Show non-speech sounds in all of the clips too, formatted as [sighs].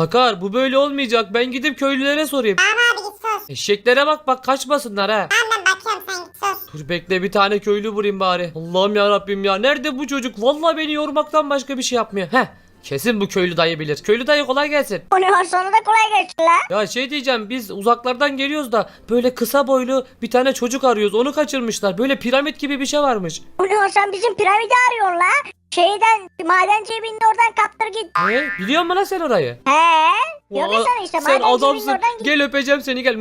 Sakar bu böyle olmayacak. Ben gidip köylülere sorayım. Tamam abi git sus. Eşeklere bak bak kaçmasınlar ha. Tamam ben bakıyorum sen git sus. Dur bekle bir tane köylü vurayım bari. Allah'ım ya Rabbim ya. Nerede bu çocuk? Vallahi beni yormaktan başka bir şey yapmıyor. Heh. Kesin bu köylü dayı bilir. Köylü dayı kolay gelsin. O ne var sonra da kolay gelsin la. Ya şey diyeceğim biz uzaklardan geliyoruz da böyle kısa boylu bir tane çocuk arıyoruz. Onu kaçırmışlar. Böyle piramit gibi bir şey varmış. O ne var sen bizim piramidi arıyorsun la. Şeyden maden cebinin oradan kaptır git. Ne? Biliyor musun lan sen orayı? He. Vay, sana işte sen maden adamsın. oradan git. Gel öpeceğim seni gel.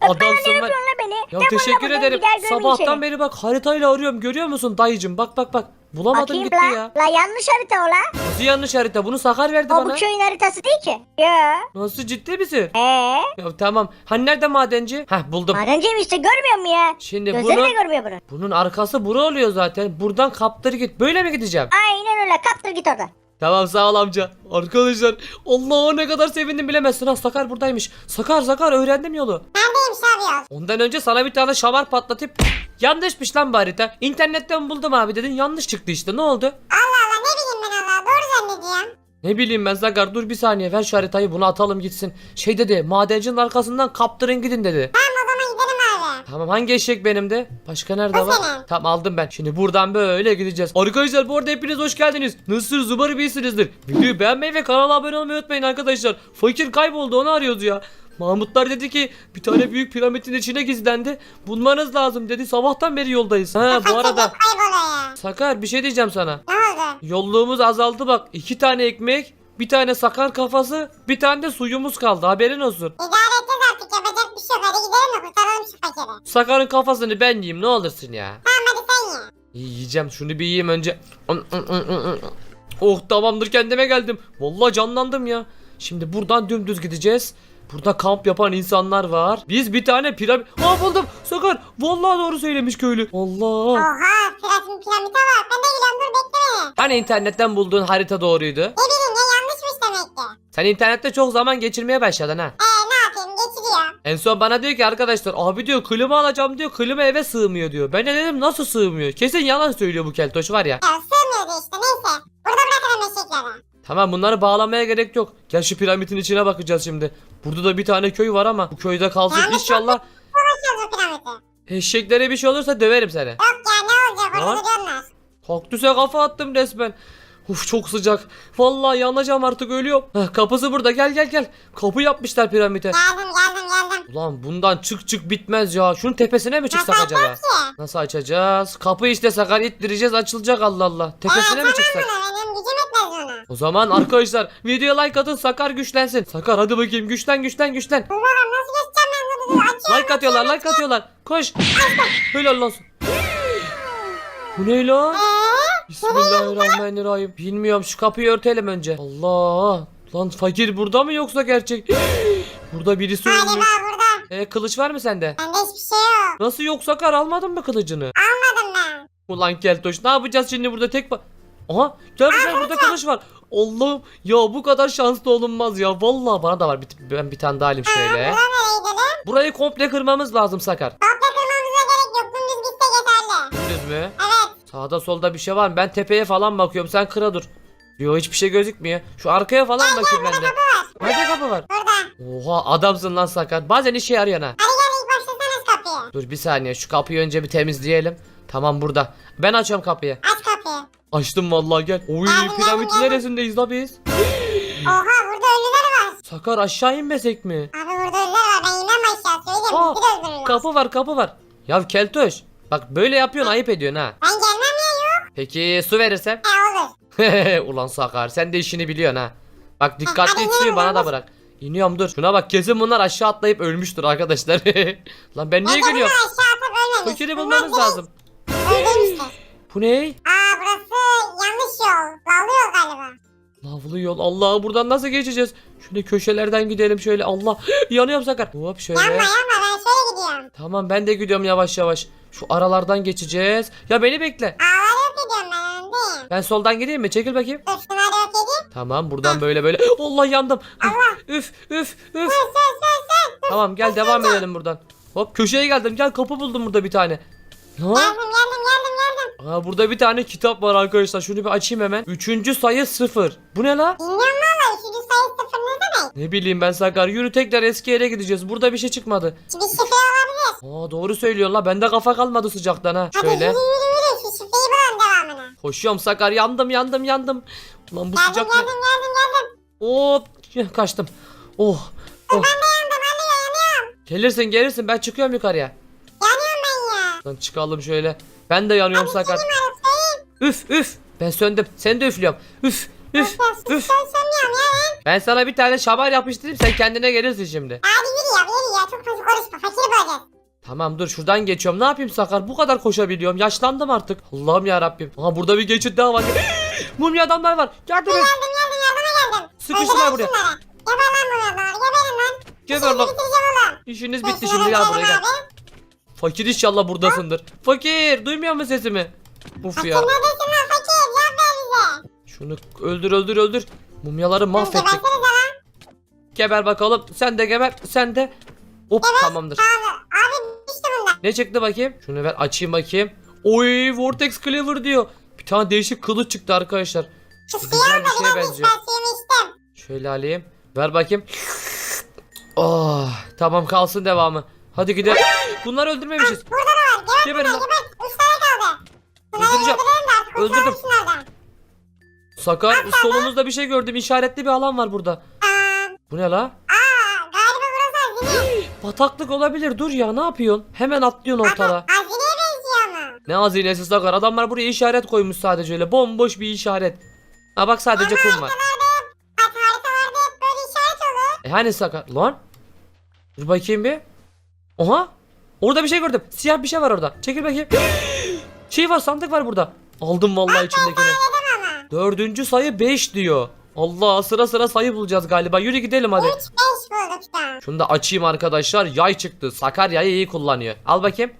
Adamsın la beni? Ya Defol teşekkür ederim. Sabahtan beri bak haritayla arıyorum. Görüyor musun dayıcım? Bak bak bak. Bulamadım Bakayım gitti la. ya. La yanlış harita o la. Nasıl yanlış harita? Bunu Sakar verdi O bu bana. köyün haritası değil ki. Yo. Nasıl ciddi misin? He. Ya tamam. Hani nerede madenci? Heh buldum. Maden cebi işte görmüyor musun ya? Şimdi Gözleri bunu de görmüyor bunu. bunun arkası bura oluyor zaten. Buradan kaptır git. Böyle mi gideceğim? Aynen öyle kaptır git oradan. Tamam sağ ol amca. Arkadaşlar Allah'a ne kadar sevindim bilemezsin ha. Sakar buradaymış. Sakar Sakar öğrendim yolu. Neredeymiş abi yol? Ondan önce sana bir tane şamar patlatıp yanlışmış lan bu harita. İnternetten buldum abi dedin yanlış çıktı işte ne oldu? Allah Allah ne bileyim ben Allah doğru zannediyorum. Ne bileyim ben Sakar dur bir saniye ver şu haritayı bunu atalım gitsin. Şey dedi madencinin arkasından kaptırın gidin dedi. Tamam abi. Tamam hangi eşek benim de? Başka nerede var? Tamam aldım ben. Şimdi buradan böyle gideceğiz. Arkadaşlar bu arada hepiniz hoş geldiniz. Nasılsınız? Umarım iyisinizdir. Videoyu beğenmeyi ve kanala abone olmayı unutmayın arkadaşlar. Fakir kayboldu onu arıyoruz ya. Mahmutlar dedi ki bir tane büyük piramidin içine gizlendi. Bulmanız lazım dedi. Sabahtan beri yoldayız. Ha bu arada. Sakar bir şey diyeceğim sana. Ne oldu? Yolluğumuz azaldı bak. iki tane ekmek, bir tane sakar kafası, bir tane de suyumuz kaldı. Haberin olsun. İdare gidelim de kurtaralım şu fakiri. Sakarın kafasını ben yiyeyim ne olursun ya. Tamam hadi sen ye. İyi, Yiyeceğim şunu bir yiyeyim önce. Oh tamamdır kendime geldim. Vallahi canlandım ya. Şimdi buradan dümdüz gideceğiz. Burada kamp yapan insanlar var. Biz bir tane piramit... Aa buldum. Sakar. Vallahi doğru söylemiş köylü. Allah. Oha piramit piramite var. Ben de geliyorum dur bekle beni. Hani internetten bulduğun harita doğruydu. Ne bileyim ya yanlışmış demek ki. Sen internette çok zaman geçirmeye başladın ha. Eee ne. En son bana diyor ki arkadaşlar abi diyor klima alacağım diyor klima eve sığmıyor diyor. Ben de dedim nasıl sığmıyor? Kesin yalan söylüyor bu keltoş var ya. Ya sığmıyordu işte neyse. Burada bırakalım eşekleri. Tamam bunları bağlamaya gerek yok. Gel şu piramidin içine bakacağız şimdi. Burada da bir tane köy var ama bu köyde kalsın Yani inşallah. Uğraşacağız bu piramidi. Eşeklere bir şey olursa döverim seni. Yok ya ne olacak Ha? orada duruyorlar. Kaktüse kafa attım resmen. Uf çok sıcak. Vallahi yanacağım artık ölüyorum. Heh, kapısı burada gel gel gel. Kapı yapmışlar piramide. Geldim geldim. Ulan bundan çık çık bitmez ya. Şunun tepesine mi çıksak Nasıl acaba? ki? Nasıl açacağız? Kapı işte sakar ittireceğiz açılacak Allah Allah. Tepesine mi çıksak? Bana benim gücüm etmez ona. O zaman arkadaşlar videoya like atın Sakar güçlensin. Sakar hadi bakayım güçlen güçlen güçlen. Bakalım nasıl geçeceğim ben bunu dur açıyorum. Like atıyorlar like atıyorlar. Koş. Helal olsun. Bu ne lan? Eee? Bismillahirrahmanirrahim. Bilmiyorum şu kapıyı örtelim önce. Allah. Lan fakir burada mı yoksa gerçek? [gasps] burada birisi Galiba ölmüş. burada. E, kılıç var mı sende? Bende hiçbir şey yok. Nasıl yok Sakar almadın mı kılıcını? Almadım ben. Ulan Keltoş ne yapacağız şimdi burada tek. Aha gel gel burada kılıç var. Allah'ım ya bu kadar şanslı olunmaz ya. Vallahi bana da var. Bir, ben bir tane daha alayım şöyle. Gidelim? Burayı komple kırmamız lazım Sakar. Komple kırmamıza gerek yok. Dümdüz gitse yeterli. Düz mü? Evet. Sağda solda bir şey var mı? Ben tepeye falan bakıyorum. Sen kıra dur. Yo hiçbir şey gözükmüyor. Şu arkaya falan bakayım ben de. Nerede kapı var? Burada. Oha adamsın lan Sakar. Bazen işe yarıyor ha. Hadi gel ilk başlasanız kapıyı. Dur bir saniye şu kapıyı önce bir temizleyelim. Tamam burada. Ben açıyorum kapıyı. Aç kapıyı. Açtım vallahi gel. Oy Geldim, piramidin geldim, neresindeyiz la biz? Oha burada ölüler var. Sakar aşağı inmesek mi? Abi burada ölüler var. Ben inmem aşağı söyleyeyim. Aa, Bizi de öldürürler. Kapı var kapı var. Ya Keltoş. Bak böyle yapıyorsun ayıp ediyorsun ha. Ben gelmem ya yok. Peki su verirsem? Olur. [laughs] Ulan Sakar sen de işini biliyorsun ha. Bak dikkatli yürü, bana da bırak. İniyorum dur. Şuna bak kesin bunlar aşağı atlayıp ölmüştür arkadaşlar. [laughs] Lan ben niye bunu gülüyorum? aşağı atıp ölmemiş. Fakiri Bunlar bulmamız direkt lazım. Bu ne? Aa burası yanlış yol. Lavlı yol galiba. Lavlı yol. Allah buradan nasıl geçeceğiz? Şöyle köşelerden gidelim şöyle. Allah [gasps] yanıyorum Sakar. Hop şöyle. Yanma yanma ben şöyle gidiyorum. Tamam ben de gidiyorum yavaş yavaş. Şu aralardan geçeceğiz. Ya beni bekle. Ağları yok ediyorum ben öndeyim. Ben soldan gideyim mi? Çekil bakayım. Dur şunları yok edeyim. Tamam buradan böyle böyle. Allah yandım. Üf üf üf. Sür sür sür sür. Tamam gel devam edelim buradan. Hop köşeye geldim. Gel kapı buldum burada bir tane. Ha? Geldim geldim geldim geldim. Aa, burada bir tane kitap var arkadaşlar. Şunu bir açayım hemen. Üçüncü sayı sıfır. Bu ne la? Bilmiyorum valla. Üçüncü sayı sıfır ne demek? Ne bileyim ben Sakar. Yürü tekrar eski yere gideceğiz. Burada bir şey çıkmadı. Bir şifre olabilir. Aa doğru söylüyorsun la. Bende kafa kalmadı sıcaktan ha. Hadi Şöyle. yürü yürü yürü. Şu şifreyi bulalım devamını. Koşuyorum Sakar. Yandım yandım yandım. Ulan bu Geldim sıcak. geldim geldim geldim. Hop. Kaçtım. Oh. Oh. Yandım yanıyor yanıyorum. Gelirsin gelirsin. Ben çıkıyorum yukarıya. Yanıyorum ben ya. Lan çıkalım şöyle. Ben de yanıyorum Sakar. Benim arasayım. Üf üf. Ben söndüm. Seni de üflüyorum. Üf üf Ben üf. sönmüyorum ya ben. Ben sana bir tane şamar yapıştırayım. Sen kendine gelirsin şimdi. Hadi yürü ya yürü ya. Çok fazla konuşma. Fakir bulacağız. Tamam dur şuradan geçiyorum. Ne yapayım Sakar? Bu kadar koşabiliyorum. Yaşlandım artık. Allah'ım ya Rabbim. Aha burada bir geçit daha var. [laughs] Mumya adamlar var. Yardım et. Geldim geldim yardıma geldim. Sıkıştılar buraya. Geber lan bu yanlar. Geberin lan. Geber lan. İşiniz bitti şimdi gel buraya gel. Fakir inşallah buradasındır. Fakir duymuyor musun sesimi? Uf ya. Şunu öldür öldür öldür. Mumyaları mahvettik. Geber bakalım. Sen de geber. Sen de. Hop tamamdır. Bunlar. Ne çıktı bakayım? Şunu ver açayım bakayım. Oy Vortex Cleaver diyor. Bir tane değişik kılıç çıktı arkadaşlar. Güzel bir şeye benziyor. Şöyle alayım. Ver bakayım. Oh, tamam kalsın devamı. Hadi gidelim. Bunları öldürmemişiz. Burada da var. Geber lan. geber. Üç tane kaldı. Öldüreceğim. Öldürdüm. Sakar solumuzda bir şey gördüm. İşaretli bir alan var burada. Bu ne la? aa, galiba burası hazine. Bataklık olabilir. Dur ya ne yapıyorsun? Hemen atlıyorsun ortada. Hazineye benziyor ama. Ne hazinesi Sakar? Adamlar buraya işaret koymuş sadece öyle. Bomboş bir işaret. Ha bak sadece kum var. Bak haritalarda hep böyle işaret olur. E hani Sakar? Lan? Dur bakayım bir. Oha. Orada bir şey gördüm. Siyah bir şey var orada. Çekil bakayım. [gasps] şey var sandık var burada. Aldım vallahi içindekini. Dedim ama. Dördüncü sayı 5 diyor. Allah sıra sıra sayı bulacağız galiba. Yürü gidelim hadi. Üç beş bulduk şu an. Şunu da açayım arkadaşlar. Yay çıktı. Sakar yayı iyi kullanıyor. Al bakayım.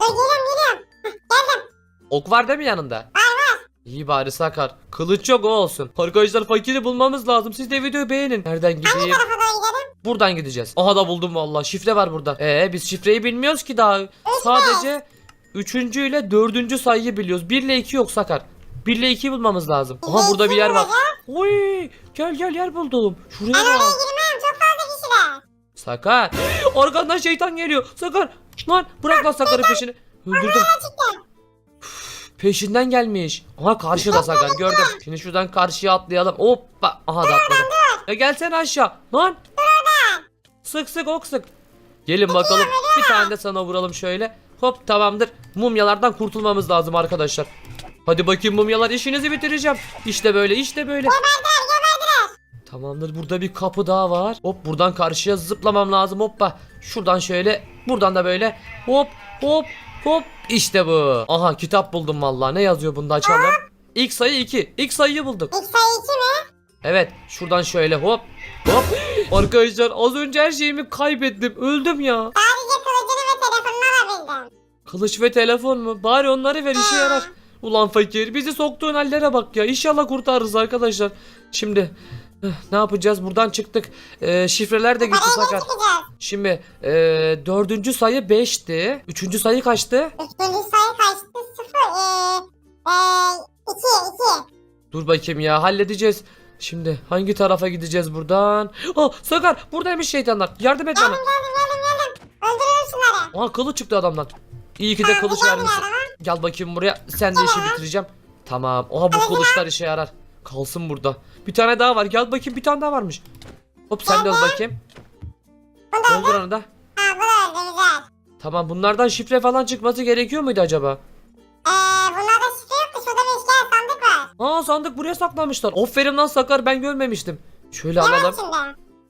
Dur geliyorum geliyorum. Hah, Geldim. Ok var değil mi yanında? Var var. İyi bari Sakar. Kılıç yok o olsun. Arkadaşlar fakiri bulmamız lazım. Siz de videoyu beğenin. Nereden Hangi gideyim? tarafa doğru gidelim? Buradan gideceğiz. Aha da buldum vallahi. Şifre var burada. Ee biz şifreyi bilmiyoruz ki daha. Sadece üçüncü ile dördüncü sayıyı biliyoruz. 1 ile 2 yok Sakar. 1 ile 2'yi bulmamız lazım. Aha burada bir yer var. Oy gel gel yer buldum. Şuraya Ben oraya bak. girmem. Çok fazla kişiler. Sakar. Arkandan şeytan geliyor. Sakar. Lan bırak lan Sakar'ın peşini. Öldürdüm. Çıktım. Peşinden gelmiş. Aha karşıda Sakar gördüm. Şimdi şuradan karşıya atlayalım. Hoppa. Aha da atladım. Ya gelsene aşağı. Lan. Sık sık ok sık. Gelin bakalım. Bir tane de sana vuralım şöyle. Hop tamamdır. Mumyalardan kurtulmamız lazım arkadaşlar. Hadi bakayım mumyalar işinizi bitireceğim. İşte böyle işte böyle. Tamamdır burada bir kapı daha var. Hop buradan karşıya zıplamam lazım hoppa. Şuradan şöyle buradan da böyle hop hop hop işte bu. Aha kitap buldum vallahi ne yazıyor bunda açalım. İlk sayı 2. İlk sayıyı bulduk. İlk sayı iki mi? Evet şuradan şöyle hop hop. [gasps] Arkadaşlar az önce her şeyimi kaybettim. Öldüm ya. Sadece kılıcını ve telefonunu alabildim. Kılıç ve telefon mu? Bari onları ver işe yarar. Ulan fakir bizi soktuğun hallere bak ya. İnşallah kurtarırız arkadaşlar. Şimdi eh, ne yapacağız? Buradan çıktık. Ee, şifreler de gitti Sakar. Şimdi ee, dördüncü sayı 5'ti. Üçüncü sayı kaçtı? Üçüncü sayı kaçtı? Sıfır. Eee. Eee. İki. iki. Dur bakayım ya halledeceğiz. Şimdi hangi tarafa gideceğiz buradan? Ah Sakar buradaymış şeytanlar. Yardım et bana. Geldim geldim geldim geldim. Öldürürüm şunları. Aha kılıç çıktı adamdan. İyi ki de kılıç Güzel bir vermişsin. Gel bakayım buraya. Sen de işi bitireceğim. Tamam. Oha bu kılıçlar işe yarar. Kalsın burada. Bir tane daha var. Gel bakayım bir tane daha varmış. Hop sen de öl bakayım. Öldür onu da. Ha bu da öldü güzel. Tamam bunlardan şifre falan çıkması gerekiyor muydu acaba? Eee bunlarda şifre yoktu. Şurada bir işgal sandık var. Aa sandık buraya saklamışlar. Aferin lan Sakar ben görmemiştim. Şöyle alalım.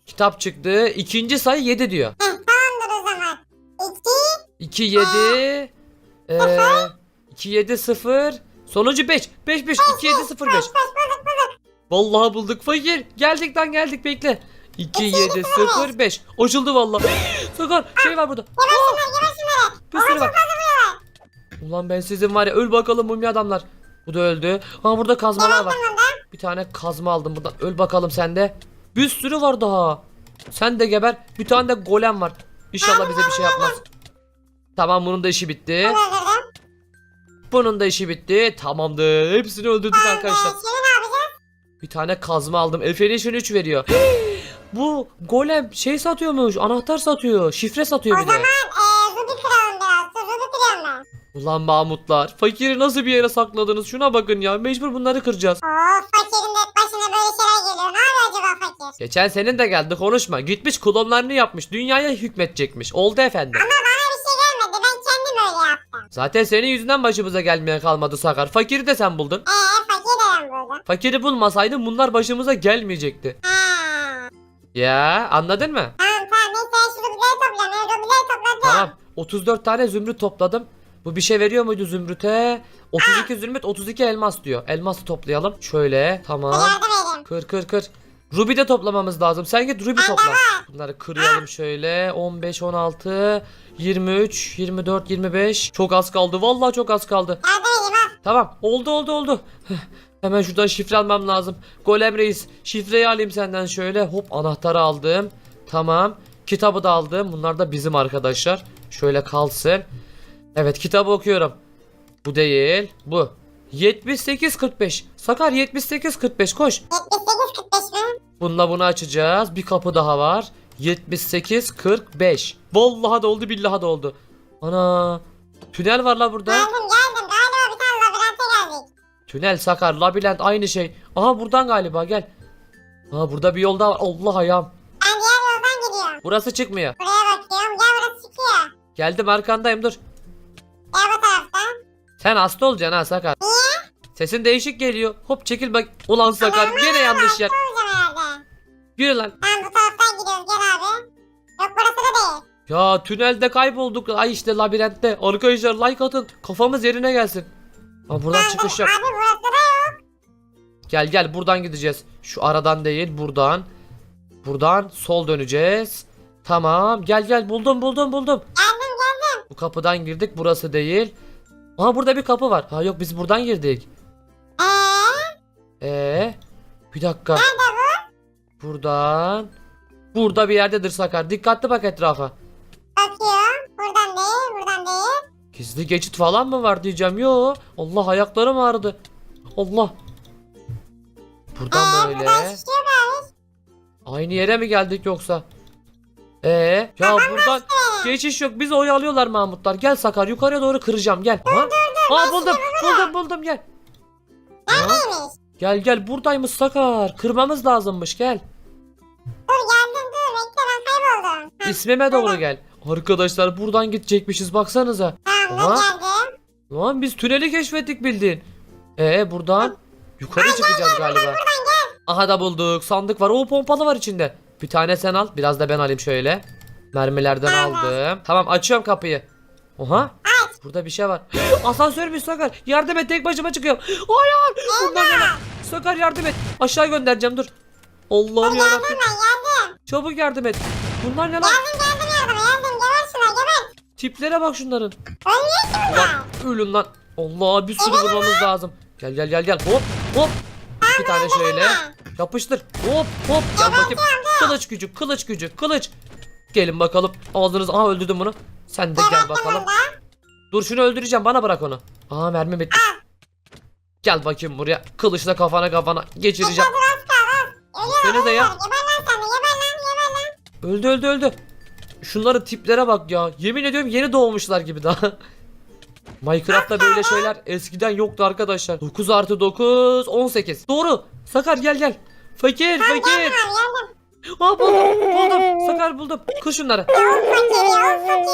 Kitap çıktı. İkinci sayı 7 diyor. 2 7 eee 2 7 0 Sonuncu 5. 5 5 2 7 0 5. Koş bulduk bulduk. Vallahi bulduk fakir. Geldik lan geldik bekle. 2 7 0 5. Açıldı vallahi. [gasps] Sakar şey var burada. Bir sürü var. Ulan ben sizin var ya öl bakalım mumya adamlar. Bu da öldü. Ha burada kazmalar var. Bir tane kazma aldım buradan. Öl bakalım sen de. Bir sürü var daha. Sen de geber. Bir tane de golem var. İnşallah bize bir şey yapmaz. Tamam bunun da işi bitti. Bunun da işi bitti. Tamamdır. Hepsini öldürdük arkadaşlar. Yapacağız? Bir tane kazma aldım. Efenişin 3 veriyor. [gasps] Bu golem şey satıyormuş. Anahtar satıyor. Şifre satıyor O bir de. zaman eee Ruby kıralım biraz. Ruby. Ulan Mahmutlar. Fakiri nasıl bir yere sakladınız? Şuna bakın ya. Mecbur bunları kıracağız. Oo fakirin de başına böyle şeyler geliyor. Ne acaba fakir? Geçen senin de geldi konuşma. Gitmiş klonlarını yapmış. Dünyaya hükmedecekmiş. Oldu efendim. Ama Zaten senin yüzünden başımıza gelmeye kalmadı Sakar. Fakiri de sen buldun. Eee fakir de ben buldum. Fakiri bulmasaydın bunlar başımıza gelmeyecekti. Ha. Ya anladın mı? Tamam tamam neyse ben şu toplayacağım. Ben topladım. Tamam. 34 tane zümrüt topladım. Bu bir şey veriyor muydu zümrüte? 32 zümrüt 32 elmas diyor. Elması toplayalım. Şöyle tamam. Yardım edin. Kır kır kır. Ruby de toplamamız lazım. Sen git Ruby topla. Bunları kırıyorum şöyle. 15, 16, 23, 24, 25. Çok az kaldı. Vallahi çok az kaldı. Tamam. Oldu oldu oldu. [sighs] Hemen şuradan şifre almam lazım. Golem reis. Şifreyi alayım senden şöyle. Hop anahtarı aldım. Tamam. Kitabı da aldım. Bunlar da bizim arkadaşlar. Şöyle kalsın. Evet kitabı okuyorum. Bu değil. Bu. 78-45. Sakar 78-45 koş. 78 45 mi? Bununla bunu açacağız. Bir kapı daha var. 78 45. Vallahi da oldu billahi da oldu. Ana. Tünel var la burada. Geldim geldim. Bir tane labirente geldik. Tünel sakar labirent aynı şey. Aha buradan galiba gel. Aha burada bir yol daha var. Allah ayağım. Ben diğer yoldan gidiyorum. Burası çıkmıyor. Buraya bakıyorum. Gel burası çıkıyor. Geldim arkandayım dur. Gel bu taraftan. Sen hasta olacaksın ha sakar. Sesin değişik geliyor. Hop çekil bak. Ulan sakar gene yanlış yer. Yürü lan. Ben bu taraftan gidiyoruz. Gel abi. Yok burası da değil. Ya tünelde kaybolduk. Ay işte labirentte. Arkadaşlar like atın. Kafamız yerine gelsin. Aa, buradan Ben- çıkış yok. Abi burası da yok. Gel gel buradan gideceğiz. Şu aradan değil buradan. Buradan sol döneceğiz. Tamam gel gel buldum buldum buldum. Geldim geldim. Bu kapıdan girdik burası değil. Aha burada bir kapı var. Ha yok biz buradan girdik. Ee, bir dakika. Nerede bu? Buradan. Burada bir yerdedir Sakar. Dikkatli bak etrafa. Bakıyorum. Buradan değil. Buradan değil. Gizli geçit falan mı var diyeceğim. Yo. Allah ayaklarım ağrıdı. Allah. Buradan Eee böyle. buradan. Aynı yere mi geldik yoksa? Ee, ya buradan geçiş yok. Bizi oyalıyorlar Mahmutlar. Gel Sakar yukarıya doğru kıracağım gel. Ha? Aa buldum. Buldum buldum gel. Ha? Gel gel buradaymış Sakar. Kırmamız lazımmış gel. Dur geldim dur. Bekle ben kayboldum. İsmime doğru gel. Arkadaşlar buradan gidecekmişiz baksanıza. Tamam Aha. geldim. Lan biz tüneli keşfettik bildiğin. Ee buradan yukarı çıkacağız galiba. Aha da bulduk. Sandık var. O pompalı var içinde. Bir tane sen al. Biraz da ben alayım şöyle. Mermilerden Tamam. aldım. Tamam açıyorum kapıyı. Oha. Burada bir şey var. [gasps] Asansörmüş Sakar. Yardım et tek başıma çıkıyorum. Hayır. Bunlar lan? Sakar yardım et. Aşağı göndereceğim dur. Allah'ım yarabbim. ben geldim. Çabuk yardım et. Bunlar ne lan? Geldim geldim yardıma geldim. Geber şuna geber. Tiplere bak şunların. Ölmüyor ki bunlar. Ulan ölün lan. Allah bir sürü vurmamız lazım. Gel gel gel gel. Hop hop. İki tane şöyle. Yapıştır. Hop hop. Gel bakayım. Kılıç gücü kılıç gücü kılıç. Gelin bakalım. Ağzınız. Aha öldürdüm bunu. Sen de gel bakalım. Dur şunu öldüreceğim. Bana bırak onu. Aa mermi bitti. Gel bakayım buraya. Kılıçla kafana kafana geçireceğim. Seni de ya. Öldü öldü öldü. Şunların tiplere bak ya. Yemin ediyorum yeni doğmuşlar gibi daha. [laughs] Minecraft'ta böyle şeyler eskiden yoktu arkadaşlar. 9 artı 9 18. Doğru. Sakar gel gel. Fakir fakir. Aa buldum buldum. Sakar buldum. Kır şunları. Fakir ya fakir ya.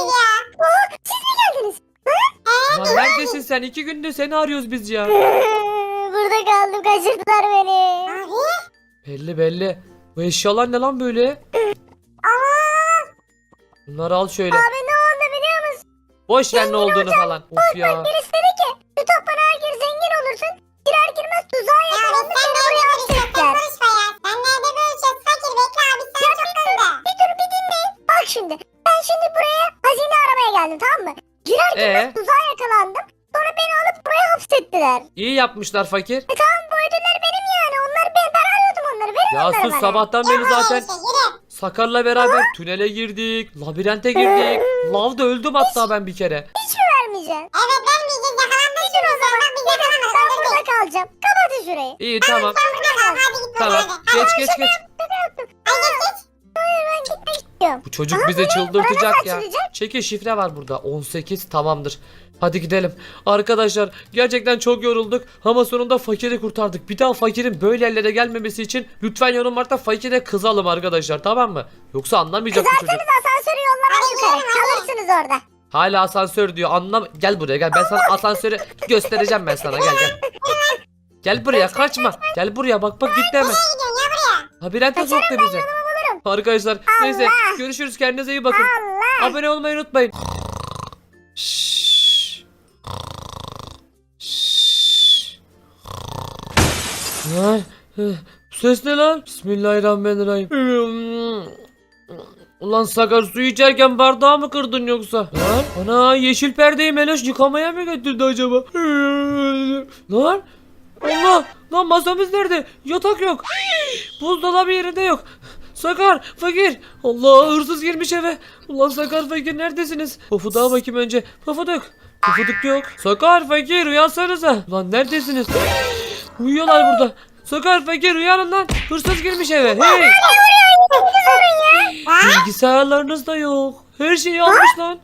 Lan neredesin sen? İki gündür seni arıyoruz biz ya. [laughs] Burada kaldım kaçırdılar beni. Abi. Belli belli. Bu eşyalar ne lan böyle? Bunları al şöyle. Abi ne oldu biliyor musun? Boş ver ne olduğunu falan. Of ya. Birisi dedi ki şu her gir zengin olursun. Girer girmez tuzağa Ya sen seni oraya nerede görüşüyorsun? Sen hapsettiler. konuşma ya. Sen nerede görüşüyorsun? Fakir bekle abi sen çok kızdı. Bir dur bir dinleyin. Bak şimdi. Ben şimdi buraya hazine aramaya geldim tamam mı? Girer girmez Ee? tuzağa yakalandım. Sonra beni alıp buraya hapsettiler. İyi yapmışlar fakir. E tamam bu ödüller benim yani. Onlar ben, ben arıyordum onları. Verin Ya onları sus bana. sabahtan beri zaten yürü. Sakar'la beraber tünele girdik, labirente girdik. Lavda öldüm hatta ben bir kere. Hiç mi vermeyeceksin? Evet vermeyeceğiz yakalandın şimdi o zaman. Bak biz Ben yakalamadık. burada kalacağım. Kapatın şurayı. İyi tamam. Kal hadi git Tamam. hadi. Geç geç geç. İstiyorum. Bu çocuk bizi çıldırtacak ya. Açılacak. Çekil şifre var burada. 18 tamamdır. Hadi gidelim. Arkadaşlar gerçekten çok yorulduk ama sonunda fakiri kurtardık. Bir daha fakirin böyle yerlere gelmemesi için lütfen yorumlarda fakire kızalım arkadaşlar tamam mı? Yoksa anlamayacak bu çocuk. Kızarsanız asansörü yollamayın yukarı. Kalırsınız orada. Hala asansör diyor. Anlam gel buraya gel. Ben sana asansörü göstereceğim ben sana. Gel gel. Gel buraya kaçma. Gel buraya bak bak gitti hemen. Gidiyorsun ya buraya. Labirente soktu bizi. Arkadaşlar neyse görüşürüz kendinize iyi bakın. Allah. Abone olmayı unutmayın. Şşş. Şşş. Eh, Ses ne lan? Bismillahirrahmanirrahim. Ulan Sakar su içerken bardağı mı kırdın yoksa? Lan ana yeşil perdeyi Meloş yıkamaya mı götürdü acaba? Lan Allah lan masamız nerede? Yatak yok. Buzdolabı yerinde yok. Sakar fakir. Allah hırsız girmiş eve. Ulan Sakar fakir neredesiniz? Pofuduk'a bakayım önce. Pofuduk. Pofuduk yok. Sakar fakir uyansanıza. Ulan neredesiniz? Uyuyorlar burada. Sakar fakir uyanın lan. Hırsız girmiş eve. Hey. Bilgisayarlarınız da yok. Her şeyi almış lan.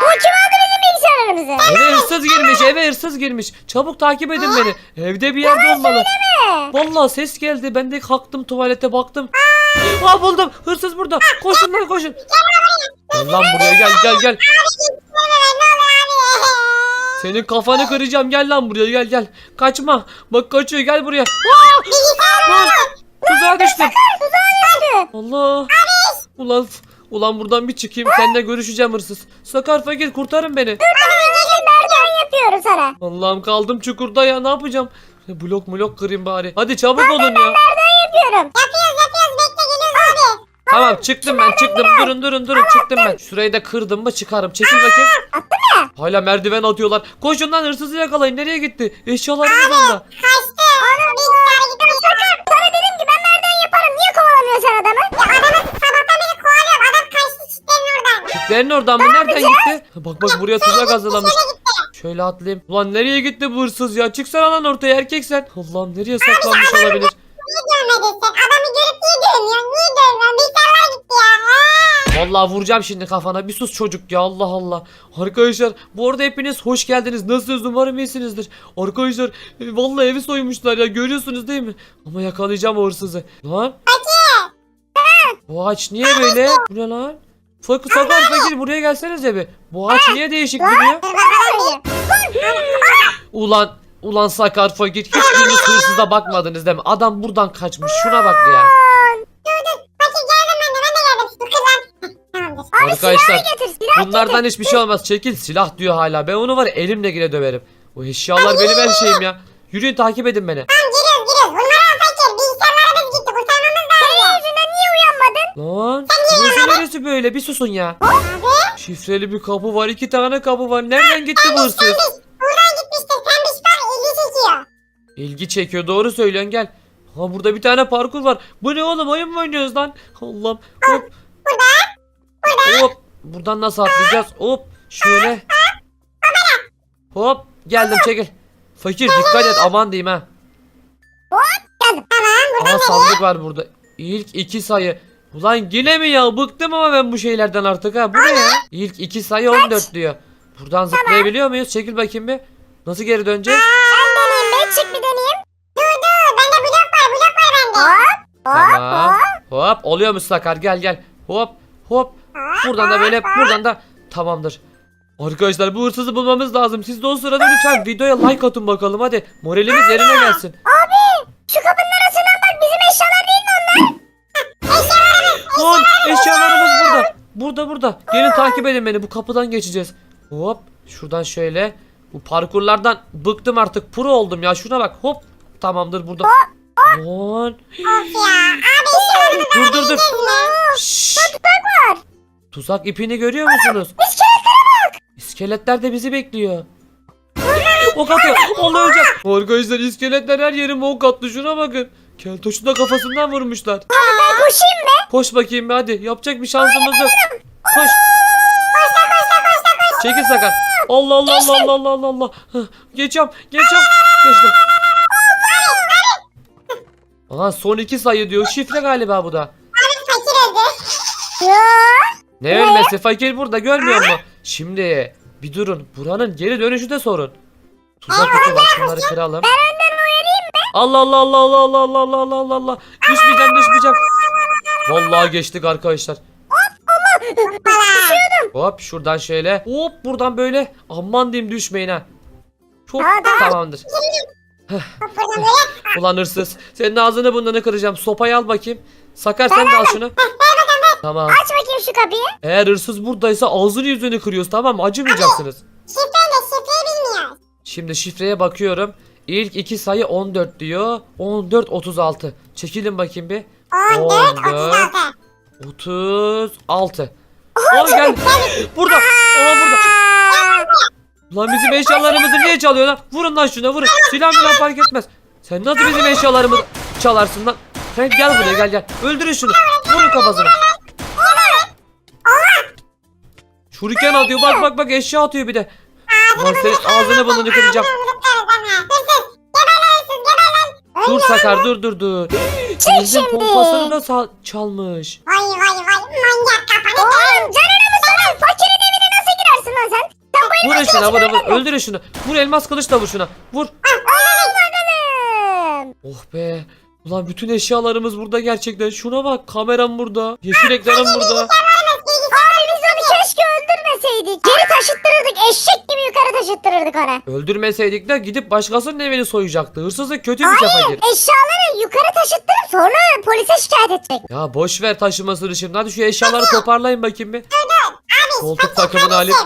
Bu kim aldı bizim bilgisayarlarımızı? Eve hırsız girmiş, eve hırsız girmiş. Çabuk takip edin beni. Evde bir yerde olmalı. Vallahi ses geldi. Ben de kalktım tuvalete baktım. Aa buldum. Hırsız burada. Koşun lan koşun. Gel lan buraya gel gel gel. Senin kafanı kıracağım. Gel lan buraya gel gel. Kaçma. Bak kaçıyor gel buraya. Aa! Tuzağa düştüm. Allah. Ulan ulan buradan bir çıkayım. Seninle görüşeceğim hırsız. Sakar fakir kurtarın beni. Merdiven yapıyorum sana. Allah'ım kaldım çukurda ya ne yapacağım? Ya Blok blok kırayım bari. Hadi çabuk olun ya. Yapıyorum. Yapıyoruz yapıyoruz bekle geliyoruz abi. Tamam çıktım ben çıktım. Durun durun durun çıktım ben. Şurayı da kırdım mı çıkarım. Çekil bakayım. Hala merdiven atıyorlar. Koşun lan hırsızı yakalayın. Nereye gitti? Eşyalarımız onda. Kaçtı. Bilgisayara gitmiş. Sana Kitlerin oradan mı? Nereden gitti? Bak bak buraya tuzak hazırlamış. Şöyle gitti. Atlayayım. Ulan nereye gitti bu hırsız ya? Çıksana lan ortaya erkek sen. Allah'ım nereye saklanmış olabilir? Niye görmedin sen? Adamı görüp niye dövmüyorsun? Niye dövmüyorsun? Bilgisayarlar gitti ya. Vallahi vuracağım şimdi kafana. Bir sus çocuk ya Allah Allah. Arkadaşlar bu arada hepiniz hoş geldiniz. Nasılsınız? Umarım iyisinizdir. Arkadaşlar e, vallahi evi soymuşlar ya. Görüyorsunuz değil mi? Ama yakalayacağım o hırsızı. Lan. Bu ağaç niye böyle? Bu ne lan? Fakir sakar fakir buraya gelsenize bir. Bu ağaç niye değişik duruyor? Dur bakalım bir. Ulan Ulan sakar fakir hiçbiriniz hırsıza bakmadınız değil mi? Adam buradan kaçmış. Şuna bak ya. Fakir geldim ben de ben de geldim. Dur kız lan. Tamamdır. Arkadaşlar silah. bunlardan hiçbir şey olmaz. Çekil silah diyor hala. Ben onu var ya, elimle yine döverim. O eşyalar benim her şeyim ya. Yürüyün takip edin beni. Tamam Lan burası neresi böyle? Bir susun ya. Abi. Şifreli bir kapı var. iki tane kapı var. Nereden gitti bu hırsız? Buradan gitmiştir. Pembiş bak ilgi çekiyor. İlgi çekiyor. Doğru söylüyorsun gel. Ha burada bir tane parkur var. Bu ne oğlum? Oyun mu oynuyoruz lan? Allah'ım. Hop. Hop. Buradan nasıl atlayacağız? Hop. Şöyle. Hop. Geldim çekil. Fakir dikkat et aman diyeyim ha. Tamam buradan Aa sandık var burada. İlk iki sayı. Ulan yine mi ya? Bıktım ama ben bu şeylerden artık ha. Bu ne ya? İlk iki sayı 14 diyor. Buradan zıplayabiliyor muyuz? Çekil bakayım bir. Nasıl geri döneceğiz? Ben deneyeyim be. Çık bir deneyeyim. Dur dur. Bende blok var. Blok var bende. Hop. Tamam. Hop oluyormuş Sakar gel gel. Hop hop. Buradan da böyle buradan da tamamdır. Arkadaşlar bu hırsızı bulmamız lazım. Siz de o sırada lütfen videoya like atın bakalım hadi. Moralimiz yerine gelsin. Şu kapının burada. Burada. Gelin takip edin beni. Bu kapıdan geçeceğiz. Hop. Şuradan şöyle. Bu parkurlardan bıktım artık. Pro oldum ya. Şuna bak. Hop. Tamamdır burada. Lan. Of ya. Abi Dur dur dur. Şşş. var. Tuzak ipini görüyor musunuz? İskeletler de bizi bekliyor. ok atıyor. Allah ölecek. Arkadaşlar iskeletler her yerime ok attı. Şuna bakın. Keltoş'un da kafasından vurmuşlar. Ben koşayım be. Koş bakayım bir hadi. Yapacak bir şansımız yok. Koş. Çekil sakar. Allah Allah Allah Allah Allah Allah Allah. Geçiyorum. Geçiyorum. Geçtim. Aha son iki sayı diyor. Şifre galiba bu da. Abi fakir öldü. Ya. Ne ölmesi? Fakir burada görmüyor musun? Şimdi bir durun. Buranın geri dönüşü de sorun. Tuzak kutu var. Şunları kıralım. Ben mı? Allah Allah Allah Allah Allah Allah Allah Allah Allah Allah. Düşmeyeceğim düşmeyeceğim. Vallahi geçtik arkadaşlar. Hop şuradan şöyle. Hop buradan böyle. Aman diyeyim düşmeyin ha. Çok Tamam, tamam. tamamdır. Ulan hırsız. Senin ağzını burnunu kıracağım. Sopayı al bakayım. Sakar sen de al şunu. Tamam. Aç bakayım şu kapıyı. Eğer hırsız buradaysa ağzını yüzünü kırıyoruz tamam mı? Acımayacaksınız. Şifreyi de şifreyi bilmiyor. Şimdi şifreye bakıyorum. İlk iki sayı 14 diyor. 14 36. Çekilin bakayım bir. 14, 14. 36. 36. Aa gel. Burada. Aa burada. Lan bizim eşyalarımızı niye çalıyor lan? Vurun lan şuna vurun. Silah milah fark etmez. Sen nasıl bizim eşyalarımızı çalarsın lan? Sen gel buraya gel gel. Öldürün şunu. Vurun kafasına. Şuriken atıyor bak bak bak eşya atıyor bir de. Lan senin ağzını burnunu kıracağım. Dur Sakar dur dur dur. Benzin şimdi. pompasını da sa- çalmış. Vay vay vay manyak kafanı. Oğlum canına mı sorun? Fakirin evine nasıl girersin lan sen? Sen bu Vurun şuna vurun vurun. Öldürün şunu. Vur elmas kılıçla vur şuna. Vur. Bakalım. Oh be. Ulan bütün eşyalarımız burada gerçekten. Şuna bak kameram burada. Yeşil ekranım burada. Keşke öldürmeseydik. Geri taşıttırırdık. Eşek gibi yukarı taşıttırırdık onu. Öldürmeseydik de gidip başkasının evini soyacaktı. Hırsızlık kötü bir şey fakir. Eşyaları yukarı taşıttırıp sonra polise şikayet edecek. Ya boş ver taşımasını şimdi. Hadi şu eşyaları toparlayın bakayım bir. Koltuk takımını alayım.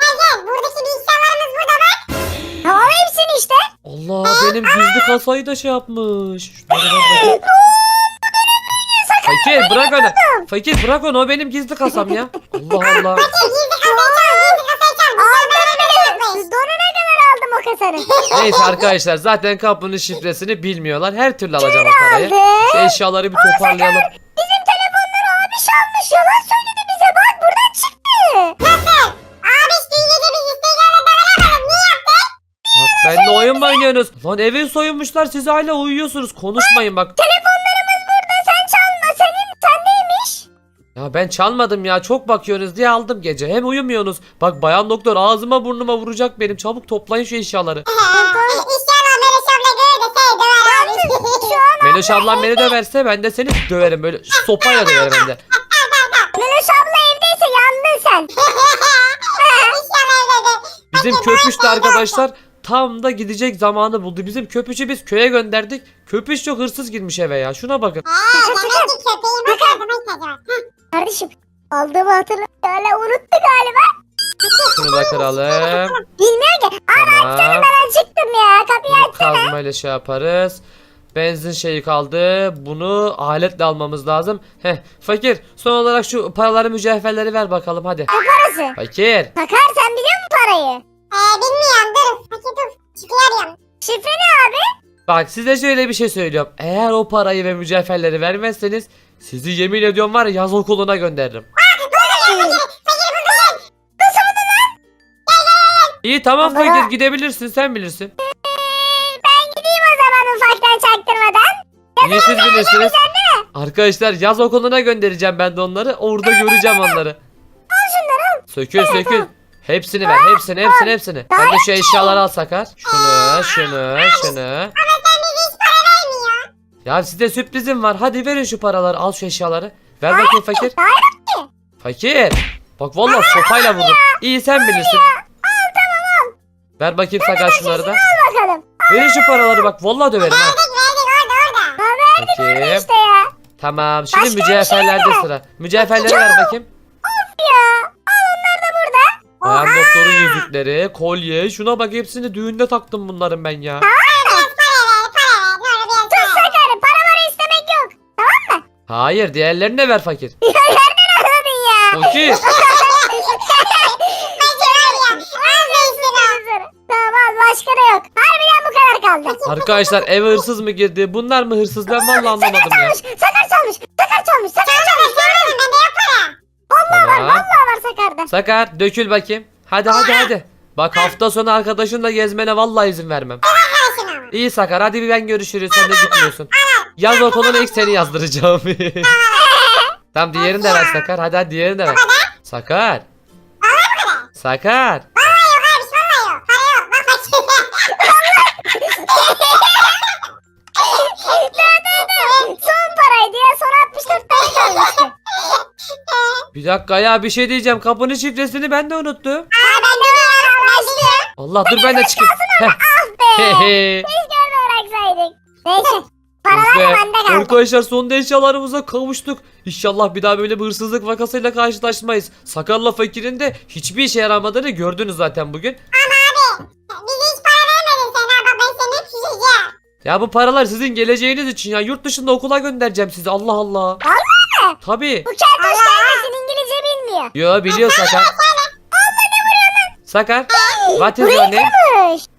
Gel gel buradaki bilgisayarlarımız burada bak. Tamam hepsini işte. Allah benim gizli kasayı da şey yapmış. Şunlara bak bakayım. Fakir bırak onu. Fakir bırak onu o benim gizli kasam ya. [laughs] Allah Allah. Gizli kasayı çal gizli kasayı çal. Aldım bile. Donuna kadar aldım o kasanı. [laughs] Neyse arkadaşlar zaten kapının şifresini bilmiyorlar. Her türlü alacağım o parayı. Şu eşyaları bir toparlayalım. Bizim telefonları abi çalmış. Yalan söyledi bize. Bak buradan çıktı. Nasıl? Abi dün gece biz Instagram'da davramadık. Niye yaptık? Bak benimle oyun mu oynuyorsunuz? Lan evin soyunmuşlar siz hala uyuyorsunuz. Konuşmayın bak. Telefonlarımız Ya ben çalmadım ya çok bakıyorsunuz diye aldım gece. Hem uyumuyorsunuz. Bak bayan doktor ağzıma burnuma vuracak benim. Çabuk toplayın şu eşyaları. Meloş ablam beni döverse ben de seni döverim böyle sopayla döverim ben de. Meloş abla evdeyse yandın sen. [laughs] [laughs] Bizim köpüş de arkadaşlar tam da gidecek zamanı buldu. Bizim köpüşü biz köye gönderdik. Köpüş çok hırsız girmiş eve ya. Şuna bakın. Eee demek ki köpeğimiz yardıma ihtiyacı var. Kardeşim aldığımı hatırlamıyor. Hala unuttu galiba. Şunu da kıralım. Bilmiyor ki. Tamam. Ben çıktım ya. Kapıyı Bunu kazmayla şey yaparız. Benzin şeyi kaldı. Bunu aletle almamız lazım. Heh. Fakir son olarak şu paraları mücevherleri ver bakalım hadi. Ne parası? Fakir. Sakar sen biliyor musun parayı? Eee bilmiyorum dur. Fakir dur. Çıkıyorum. Şifre ne abi? Bak size şöyle bir şey söylüyorum. Eğer o parayı ve mücevherleri vermezseniz sizi yemin ediyorum var ya yaz okuluna gönderirim. İyi tamam Baba. fakir gidebilirsin sen bilirsin. Ben gideyim o zaman ufaktan çaktırmadan. Niye siz bilirsiniz? Arkadaşlar yaz okuluna göndereceğim ben de onları. Orada göreceğim onları. Al şunları al. Sökül sökül. Hepsini ver hepsini hepsini hepsini. Ben de şu eşyaları al Sakar. Şunu şunu şunu. Ya size sürprizim var. Hadi verin şu paraları. Al şu eşyaları. Ver bakayım fakir. Fakir. Bak vallahi sopayla vurdum. İyi sen bilirsin. Al tamam al. Ver bakayım Sakar şunları da. Al bakalım. Verin şu paraları bak. Vallahi döverim ha. Verdik verdik orada orada. Ha verdik orada Bakayım. işte ya. Tamam. Şimdi Başka bir şey mücevherlerde sıra. Mücevherleri ver bakayım. Ya. Al onlar da burada. Bayan doktorun yüzükleri, kolye. Şuna bak hepsini düğünde taktım bunların ben ya. Biraz Hayır diğerlerini de ver fakir. Ya nereden anladın ya? Fakir. [laughs] Tamam başka da yok. Harbiden bu kadar kaldı. Arkadaşlar eve hırsız mı girdi? Bunlar mı hırsız? Ben vallahi anlamadım ya. Çalmış. Sakar çalmış. Sakar çalmış. Sakar çalmış. Görmedim bende yok para. Vallahi var. Tamam. Vallahi var Sakar'da. Sakar dökül bakayım. Hadi hadi hadi. Bak hafta sonu arkadaşınla gezmene vallahi izin vermem. Arkadaşım ama. İyi Sakar hadi bir ben görüşürüz sen de gitmiyorsun. Yaz okuluna ilk seni yazdıracağım. [laughs] tamam diğerini de ver Sakar. Hadi hadi diğerini de ver. Sakar. Sakar. Vallahi yok abi vallahi yok. Para yok. Bak bakayım. [laughs] [laughs] Son paraydı ya. Son 64 tane kalmıştı. Bir dakika ya bir şey diyeceğim. Kapının şifresini ben de unuttum. Aa ben de biliyorum. Allah dur ben de çıkayım. Heh. Be. Hehe. Keşke öyle bıraksaydık. Neyse. Paralar da bende kaldı. Arkadaşlar sonunda eşyalarımıza kavuştuk. İnşallah bir daha böyle bir hırsızlık vakasıyla karşılaşmayız. Sakarla fakirin de hiçbir işe yaramadığını gördünüz zaten bugün. Bize hiç para vermedin sen ha. Ben seni pişireceğim. Ya bu paralar sizin geleceğiniz için ya. Yurt dışında okula göndereceğim sizi. Allah Allah. Vallahi mi? Tabii. Bu keltoş gelmesin İngilizce bilmiyor. Yo biliyor Sakar. Sakar. What is your name? Kırmış. What is your name?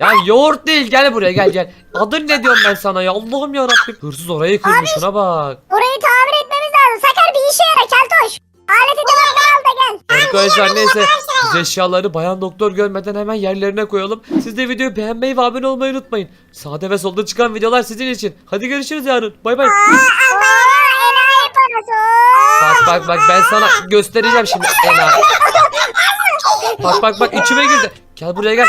Ya yoğurt değil gel buraya gel gel. Adın ne diyorum ben sana ya Allah'ım ya Rabbim. Hırsız orayı kırmış şuna bak. Burayı tamir etmemiz lazım. Sakar bir işe yara keltoş. Aleti de al da gel. Arkadaşlar neyse biz eşyaları bayan doktor görmeden hemen yerlerine koyalım. Siz de videoyu beğenmeyi ve abone olmayı unutmayın. Sağda ve solda çıkan videolar sizin için. Hadi görüşürüz yarın. Bay bay. Bak bak bak ben sana göstereceğim şimdi. Ela. [laughs] Bak bak bak içime girdi. Gel buraya gel.